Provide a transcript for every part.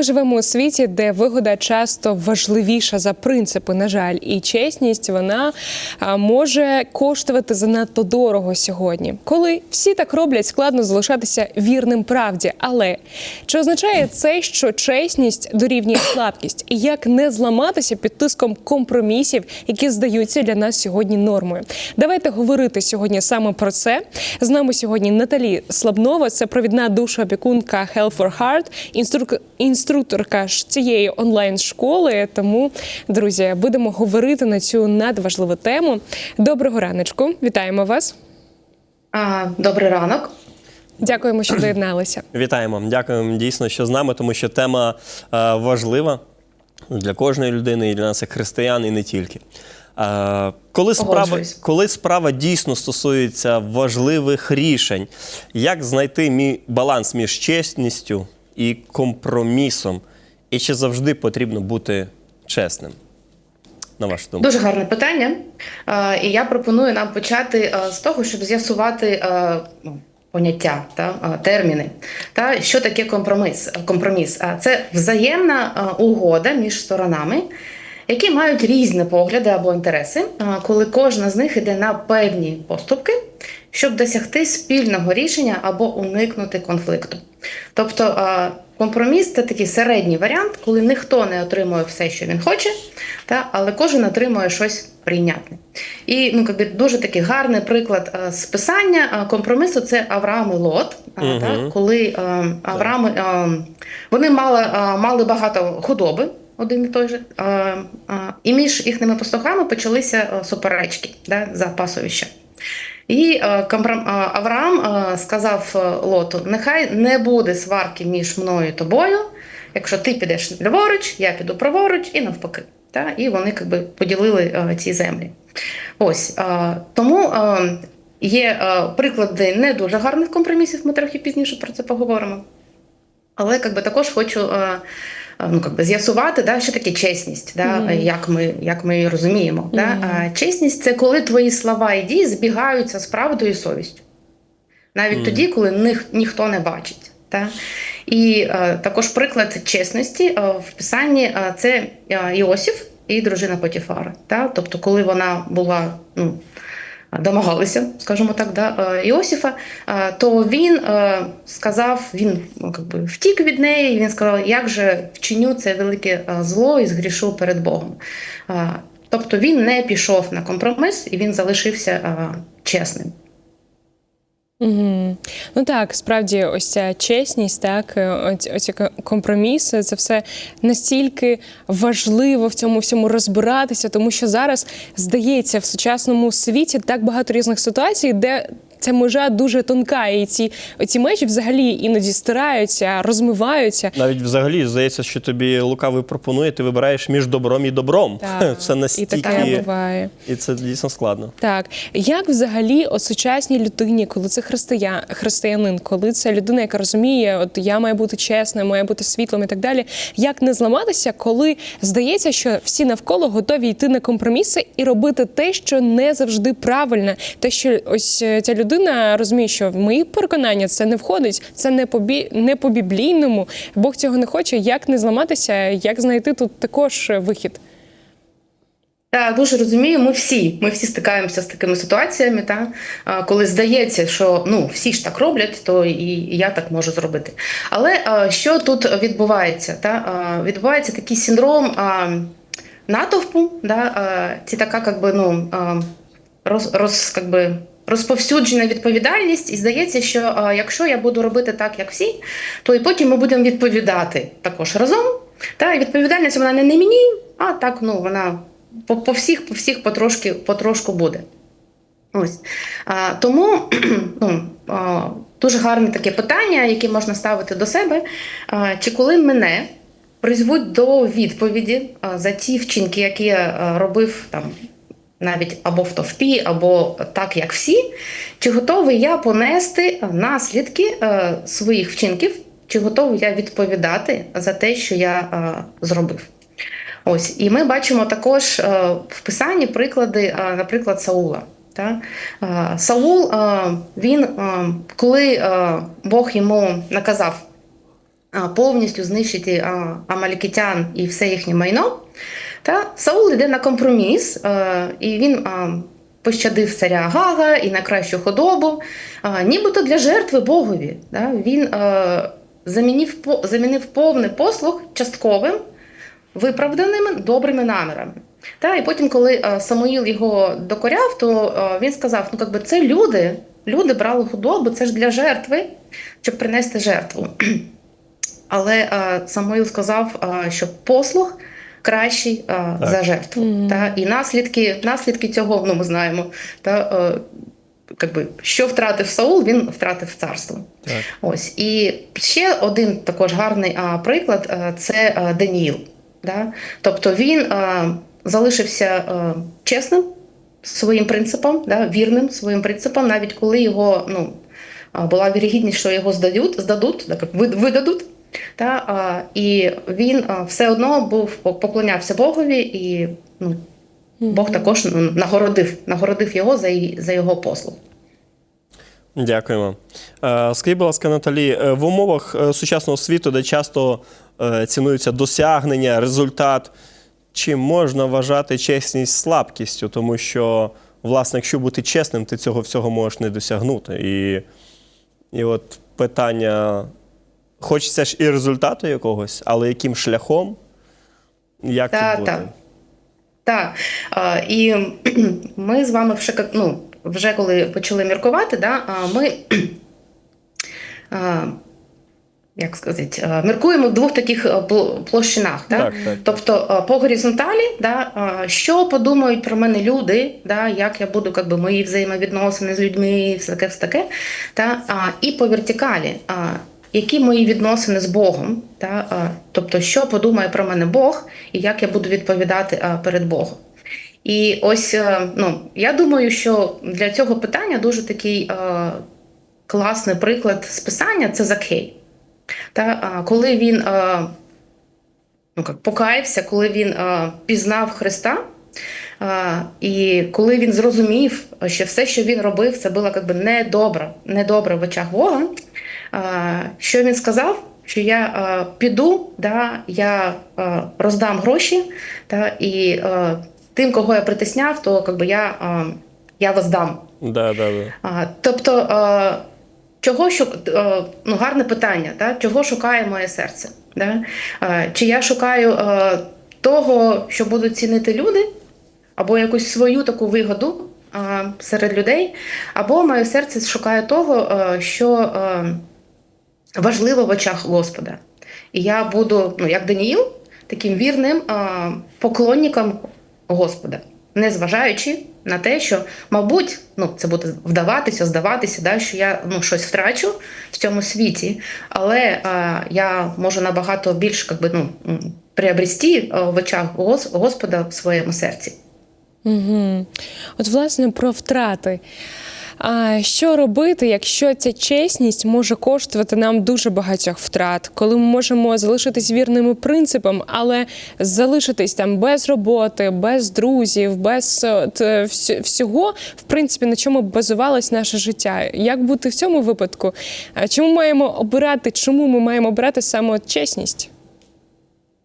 Ми живемо у світі, де вигода часто важливіша за принципи. На жаль, і чесність вона може коштувати занадто дорого сьогодні. Коли всі так роблять, складно залишатися вірним правді. Але чи означає це, що чесність дорівнює слабкість? І як не зламатися під тиском компромісів, які здаються для нас сьогодні нормою? Давайте говорити сьогодні саме про це. З нами сьогодні Наталі Слабнова, це провідна душа опікунка Health for Heart, інструк... інструкторка ж цієї онлайн-школи. Тому, друзі, будемо говорити на цю надважливу тему. Доброго раночку, вітаємо вас. А, Добрий ранок. Дякуємо, що доєдналися. Вітаємо. Дякуємо дійсно, що з нами, тому що тема е, важлива для кожної людини, і для нас, як християн, і не тільки. Е, коли, справа, коли справа дійсно стосується важливих рішень, як знайти мій баланс між чесністю і компромісом? І чи завжди потрібно бути чесним? На вашу думку? Дуже гарне питання. І я пропоную нам почати з того, щоб з'ясувати ну, поняття та терміни. Та що таке компроміс? Компроміс це взаємна угода між сторонами, які мають різні погляди або інтереси, коли кожна з них йде на певні поступки, щоб досягти спільного рішення або уникнути конфликту. Тобто компроміс це такий середній варіант, коли ніхто не отримує все, що він хоче, та, але кожен отримує щось прийнятне. І ну, якби, дуже такий гарний приклад з писання компромісу це Авраам і Лот. Мгм. та, коли Авраам, вони мали, мали багато худоби. Один і той же. А, а, і між їхніми пастухами почалися суперечки да, за пасовище. І е, а, Авраам е, сказав е, Лоту: нехай не буде сварки між мною і тобою. Якщо ти підеш ліворуч, я піду праворуч і навпаки. Та? І вони якби, поділили е, ці землі. Ось е, тому е, є е, приклади не дуже гарних компромісів, ми трохи пізніше про це поговоримо. Але якби, також хочу е, ну, якби, з'ясувати, да, що таке чесність, да, Мгм. е, як, ми, як ми її розуміємо. Да? Мгм. Е, Чесність це коли твої слова і дії збігаються з правдою і совістю. Навіть Мгм. тоді, коли ніх, ніхто не бачить. Та? І е, також приклад чесності е, в писанні е, це е, Іосиф і дружина Потіфара. Та? Тобто, коли вона була. Ну, Домагалися, скажімо так, да, е, Іосифа, е, то він е, сказав, він якби, втік від неї, і він сказав, як же вчиню це велике зло і згрішу перед Богом. Тобто він не пішов на компроміс і він залишився чесним. Угу. Ну так, справді, ось ця чесність, так, е, оці, компроміси, це все настільки важливо в цьому всьому розбиратися, тому що зараз здається в сучасному світі так багато різних ситуацій, де ця межа дуже тонка, і ці оці межі взагалі іноді стираються, розмиваються. Навіть взагалі здається, що тобі лукавий пропонує, ти вибираєш між добром і добром. Так, і настільки таке буває. і це дійсно складно. Так, як взагалі о сучасній людині, коли це христия, християнин, коли це людина, яка розуміє, от я маю бути чесним, маю бути світлом і так далі. Як не зламатися, коли здається, що всі навколо готові йти на компроміси і робити те, що не завжди правильне, те, що ось е, ця людина розуміє, що в мої переконання це не входить, це не по не по біблійному. Бог цього не хоче. Як не зламатися, як знайти тут також вихід? Так, дуже розумію. Ми всі, ми всі стикаємося з такими ситуаціями, та коли здається, що ну всі ж так роблять, то і я так можу зробити. Але що тут відбувається? Та відбувається такий синдром натовпу, да, це така, как би, ну роз, роз, как би, розповсюджена відповідальність, і здається, що а, якщо я буду робити так, як всі, то і потім ми будемо відповідати також разом. Та і відповідальність вона не на мені, а так ну вона по, по всіх, по всіх потрошки, потрошку буде. Ось. А, тому ну, а, дуже гарне таке питання, яке можна ставити до себе. А, чи коли мене призвуть до відповіді а, за ті вчинки, які я робив там. Навіть або в товпі, або так, як всі, чи готовий я понести наслідки е, своїх вчинків, чи готовий я відповідати за те, що я е, зробив. Ось, і ми бачимо також е, в писанні приклади, наприклад, Саула. Та? Саул, він, коли Бог йому наказав повністю знищити амалікітян і все їхнє майно. Та Саул йде на компроміс, і він пощадив царя Гага і найкращу худобу, нібито для жертви Богові. Він замінив, замінив повний послуг частковим, виправданими добрими намірами. Та, і потім, коли Самуїл його докоряв, то він сказав: ну, якби це люди, люди брали худобу, це ж для жертви, щоб принести жертву. Але Самуїл сказав, що послуг кращий а, за жертву. Мгм. Та, і наслідки, наслідки цього ну, ми знаємо. Та, е, якби, що втратив Саул, він втратив царство. Так. Ось і ще один також гарний а, приклад а, це а, Даніїл. Да? Тобто він а, залишився а, чесним своїм принципам, да? вірним своїм принципам, навіть коли його ну, а, була вірогідність, що його здадуть, здадуть так, видадуть. Та, а, і він а, все одно був поклонявся Богові, і ну, Бог також ну, нагородив, нагородив його за, за його послуг. Дякуємо. Скажіть, будь ласка, Наталі, е, в умовах е, сучасного світу, де часто е, цінуються досягнення, результат, чи можна вважати чесність слабкістю? Тому що, власне, якщо бути чесним, ти цього всього можеш не досягнути. І, і от питання: хочеться ж і результату якогось, але яким шляхом? Як Та, тут бути? та. Так, а, і ми з вами вже, ну, вже коли почали міркувати, да, ми як сказати, міркуємо в двох таких площинах. Да? Так, так. Тобто по горизонталі, да, що подумають про мене люди, да, як я буду как би, мої взаємовідносини з людьми, все таке, все таке. Та, а, і по вертикалі, які мої відносини з Богом, та, а, тобто, що подумає про мене Бог, і як я буду відповідати а, перед Богом. І ось е, ну, я думаю, що для цього питання дуже такий е, класний приклад з писання це Закхей. Та, а, коли він е, ну, як, покаявся, коли він пізнав Христа, е, і коли він зрозумів, що все, що він робив, це було якби недобре, недобре в очах Бога. Що він сказав? Що я піду, да, я роздам гроші, та, і тим, кого я притисняв, то якби, я, я воздам. Да, да, да. Тобто, чого ну, гарне питання, да? чого шукає моє серце? Да? Чи я шукаю того, що будуть цінити люди, або якусь свою таку вигоду серед людей, або моє серце шукає того, що важливо в очах Господа. І я буду, ну, як Даніїл, таким вірним е, поклонником Господа, незважаючи на те, що, мабуть, ну, це буде вдаватися, здаватися, да, що я ну, щось втрачу в цьому світі, але е, я можу набагато більш как би, ну, приобрести в очах Господа в своєму серці. Угу. От, власне, про втрати. А що робити, якщо ця чесність може коштувати нам дуже багатьох втрат, коли ми можемо залишитись вірними принципам, але залишитись там без роботи, без друзів, без е, е, всього, в принципі, на чому базувалось наше життя? Як бути в цьому випадку? Чому маємо обирати? Чому ми маємо обирати саме чесність?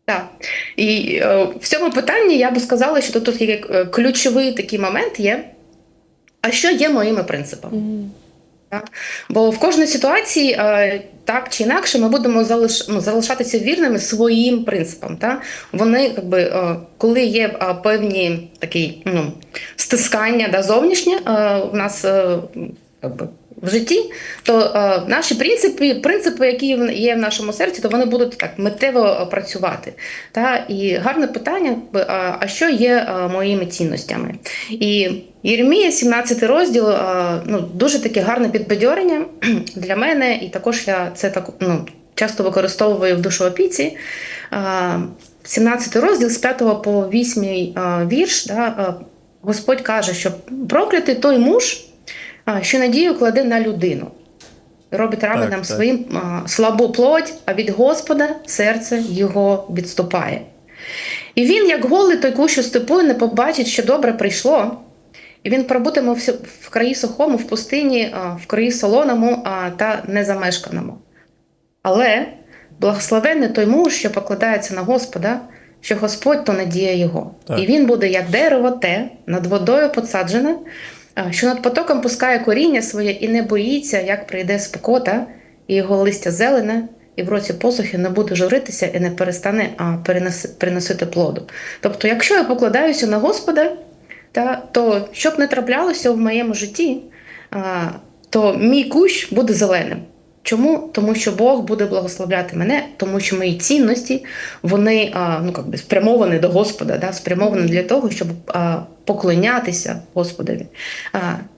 Так. І е, в цьому питанні я би сказала, що тут, тут є е, ключовий такий момент є. А що є моїми принципами? Так? Бо в кожній ситуації е, так чи інакше ми будемо залиш, ну, залишатися вірними своїм принципам. Так? Вони, якби, е, коли є е, певні такі ну, стискання да, зовнішні у нас в житті, то е, наші принципи, принципи, які є в нашому серці, то вони будуть так миттєво е, працювати. Та? І гарне питання: а, що є е, моїми цінностями? І Єремія, 17 розділ, е, ну, дуже таке гарне підбадьорення для мене, і також я це так ну, часто використовую в душоопіці. Е, 17 розділ з 5 по 8 е, вірш, да, Господь каже, що проклятий той муж, що надію кладе на людину. Робить равенам так. своїм а, слабу плоть, а від Господа серце його відступає. І він, як голий той кущ у степу, не побачить, що добре прийшло. І він пробутиме в, краї сухому, в пустині, а, в краї солоному а, та незамешканому. Але Благословенний той муж, що покладається на Господа, що Господь то надія його. Так. І він буде як дерево те, над водою посаджене, а, що над потоком пускає коріння своє і не боїться, як прийде спокота, і його листя зелене, і в році посухи не буде журитися і не перестане а, приносити плоду. Тобто, якщо я покладаюся на Господа, та, то щоб не траплялося в моєму житті, а, то мій кущ буде зеленим. Чому? Тому що Бог буде благословляти мене, тому що мої цінності вони ну, как би, спрямовані до Господа, да, спрямовані для того, щоб поклонятися Господові.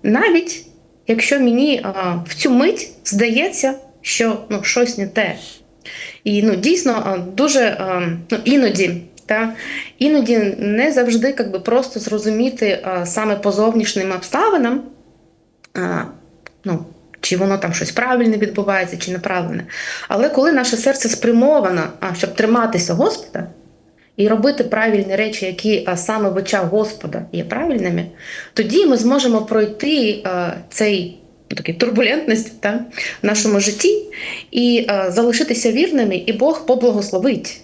Навіть якщо мені в цю мить здається, що ну, щось не те. І ну, дійсно дуже ну, іноді. Та іноді не завжди как би, просто зрозуміти а, саме по зовнішнім обставинам, а, ну, чи воно там щось правильне відбувається, чи неправильне. Але коли наше серце спрямовано, а, щоб триматися Господа і робити правильні речі, які а, саме в очах Господа є правильними, тоді ми зможемо пройти а, цей ну, такий турбулентність та, в нашому житті і а, залишитися вірними, і Бог поблагословить.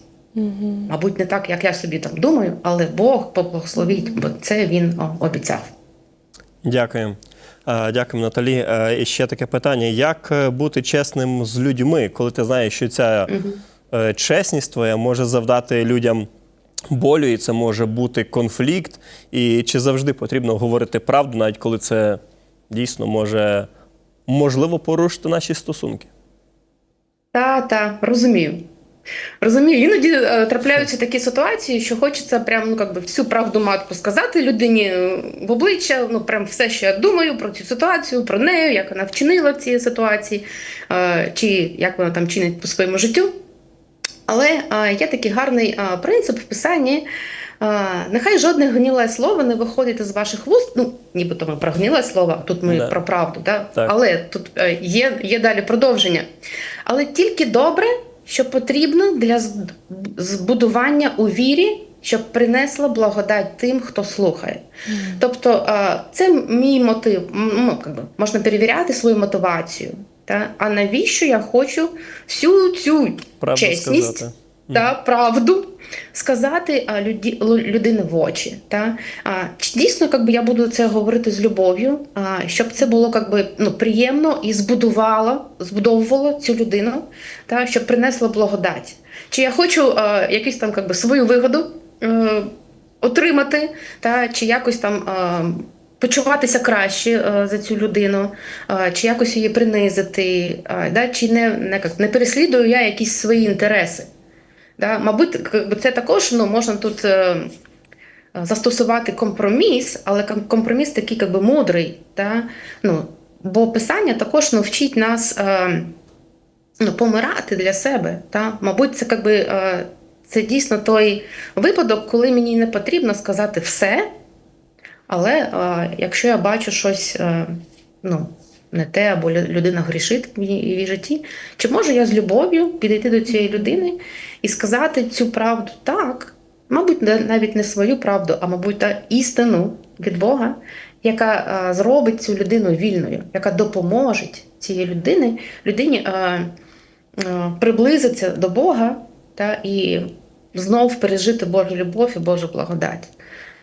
Мабуть, не так, як я собі там думаю, але Бог поблагословить, бо це він о, обіцяв. Дякую. Е, Дякую, Наталі. Е, І ще таке питання: як е, бути чесним з людьми, коли ти знаєш, що ця чесність твоя може завдати людям болю, і це може бути конфлікт? І чи завжди потрібно говорити правду, навіть коли це дійсно може можливо порушити наші стосунки? Та, та, розумію. Розумію, іноді е, трапляються такі ситуації, що хочеться прям ну, как би, всю правду матку сказати людині е, в обличчя, ну прям все, що я думаю про цю ситуацію, про неї, як вона вчинила в цій ситуації, е, чи як вона там чинить по своєму життю. Але е, є такий гарний е, принцип в писанні. Нехай жодне гніле слово не виходить із ваших вуст. Ну, нібито ми про гніле слово, а тут ми Да. про правду. Да? Так. Але тут є, є далі продовження. Але тільки добре, що потрібно для збудування у вірі, щоб принесла благодать тим, хто слухає. Тобто, е, це мій мотив. Ну, как би, можна перевіряти свою мотивацію. Та? А навіщо я хочу всю цю Правду чесність сказати. Та правду сказати а, люді, людини в очі. Та? А, дійсно как би, я буду це говорити з любов'ю, а, щоб це було как би, ну, приємно і збудувало, збудовувало цю людину, та? щоб принесло благодать. Чи я хочу а, якусь там как би, свою вигоду е, отримати, та? чи якось там. А, Почуватися краще е, за цю людину, чи якось її принизити, да, чи не, не, не переслідую я якісь свої інтереси. Да? Мабуть, це також ну, можна тут е, застосувати компроміс, але компроміс такий якби мудрий. Да? Ну, бо писання також ну, вчить нас е, ну, помирати для себе. Да? Мабуть, це якби, е, це дійсно той випадок, коли мені не потрібно сказати все. Але е, якщо я бачу щось е, ну, не те, або людина грішить в її, житті, чи можу я з любов'ю підійти до цієї людини і сказати цю правду? Так, мабуть, навіть не свою правду, а мабуть, та істину від Бога, яка зробить цю людину вільною, яка допоможе цієї людини, людині приблизитися до Бога та, і знов пережити Божу любов і Божу благодать.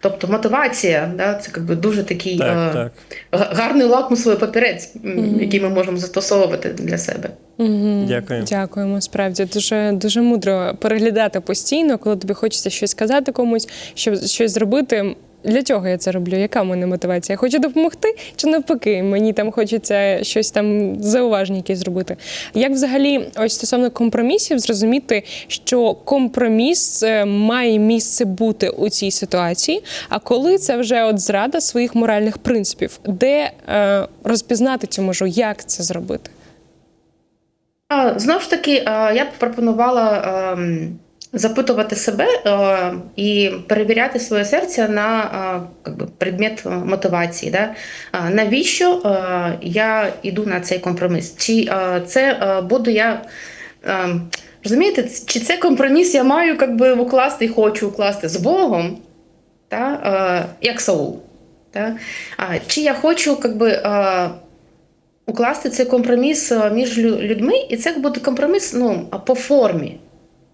Тобто мотивація, да, це якби дуже такий Так, е, так. гарний лакмусовий папірець, м, який ми можемо застосовувати для себе. Мгм. Дякую. Дякуємо. Справді дуже дуже мудро переглядати постійно, коли тобі хочеться щось сказати комусь, щоб щось зробити. Для чого я це роблю? Яка в мене мотивація? Я хочу допомогти, чи навпаки, мені там хочеться щось там зауваження якісь зробити. Як взагалі, ось стосовно компромісів, зрозуміти, що компроміс е, має місце бути у цій ситуації, а коли це вже от зрада своїх моральних принципів, де е, розпізнати цю межу, як це зробити? Знову ж таки, а, я б пропонувала ем, запитувати себе е, і перевіряти своє серце на как би, предмет е, мотивації. Да? Навіщо е, я йду на цей компроміс? Чи е, це е, буду я. Розумієте, чи це компроміс я маю как би, укласти і хочу укласти з Богом, та, е, як Саул? Та? А, чи я хочу как би, е, укласти цей компроміс е, між людьми, і це буде компроміс ну, по формі.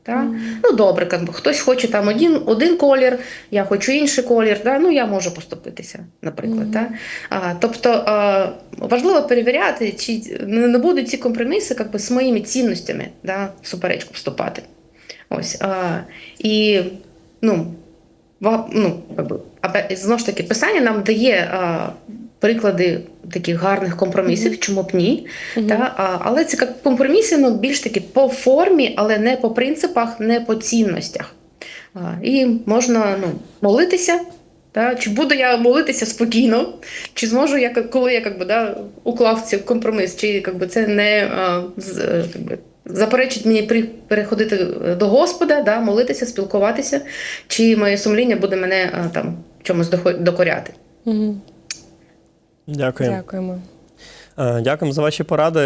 Та? Ну, добре, хтось хоче там один, один колір, я хочу інший колір, да? ну я можу поступитися, наприклад. Та? А, тобто а, важливо перевіряти, чи не будуть ці компроміси как би, з моїми цінностями да, в суперечку вступати. Ось, а, і ну, ну, как би, знову ж таки, писання нам дає а, приклади таких гарних компромісів, чому б ні. Та, а, але це компроміси ну, більш таки по формі, але не по принципах, не по цінностях. А, і можна ну, молитися. Та, чи буду я молитися спокійно, чи зможу я, коли я как би, да, уклав цей компроміс, чи как би, це не а, з, е, как би, заперечить мені при, переходити до Господа, да, молитися, спілкуватися, чи моє сумління буде мене а, там чомусь докоряти. Мгм. Дякую. Дякуємо. Е, Дякуємо за ваші поради,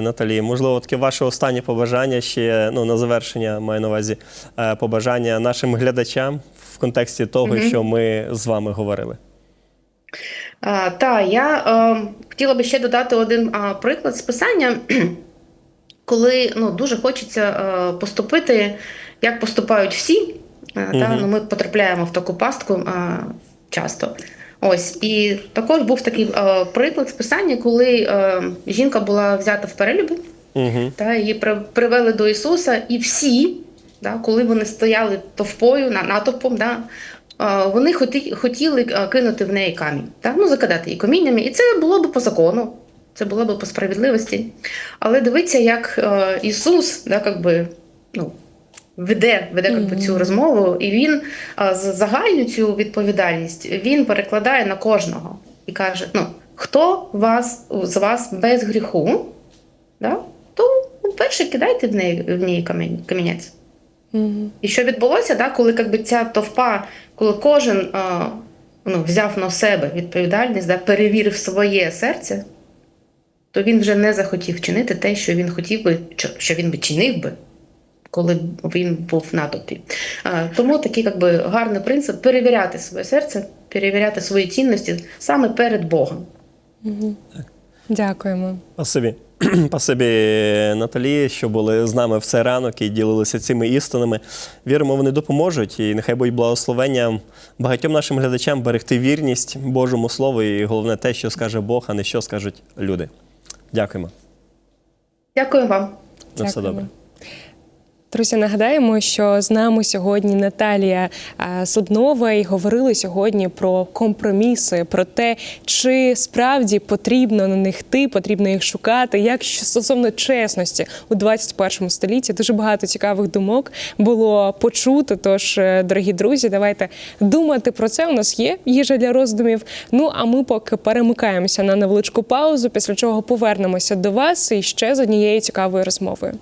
Наталі. Можливо, таке ваше останнє побажання ще ну, на завершення маю на увазі е, побажання нашим глядачам в контексті того, що ми з вами говорили. А, та, я е, хотіла би ще додати один а, приклад з писання, коли ну, дуже хочеться е, поступити, як поступають всі. Е, та, ну, ми потрапляємо в таку пастку е, часто. Ось, і також був такий е, приклад з писання, коли е, жінка була взята в перелюбі, Угу. та, її при- привели до Ісуса, і всі, да, коли вони стояли товпою, на, натовпом, да, а, вони хоті, хотіли кинути в неї камінь, та, ну, закидати її каміннями. І це було б по закону, це було б по справедливості. Але дивіться, як е, Ісус да, как би, ну, веде, веде как би, цю розмову, і він загальну цю відповідальність він перекладає на кожного і каже: ну, хто вас, з вас без гріху, да, то ну, перше кидайте в неї в неї камінь, камінець. Мгм. І що відбулося, да, коли как би, ця товпа, коли кожен а, ну, взяв на себе відповідальність, да, перевірив своє серце, то він вже не захотів чинити те, що він хотів би, що він би чинив би, коли він був в натовпі. Тому такий как би, гарний принцип перевіряти своє серце, перевіряти свої цінності саме перед Богом. Дякуємо. Спасибі. Спасибі, Наталі, що були з нами в цей ранок і ділилися цими істинами. Віримо, вони допоможуть, і нехай будуть благословення багатьом нашим глядачам берегти вірність Божому Слову, і головне те, що скаже Бог, а не що скажуть люди. Дякуємо. Дякую вам. На все добре. Друзі, нагадаємо, що з нами сьогодні Наталія е, Суднова і говорили сьогодні про компроміси, про те, чи справді потрібно на них йти, потрібно їх шукати. Як стосовно чесності у 21 столітті дуже багато цікавих думок було почуто. Тож, е, дорогі друзі, давайте думати про це. У нас є їжа для роздумів. Ну а ми поки перемикаємося на невеличку паузу, після чого повернемося до вас і ще з однією цікавою розмовою.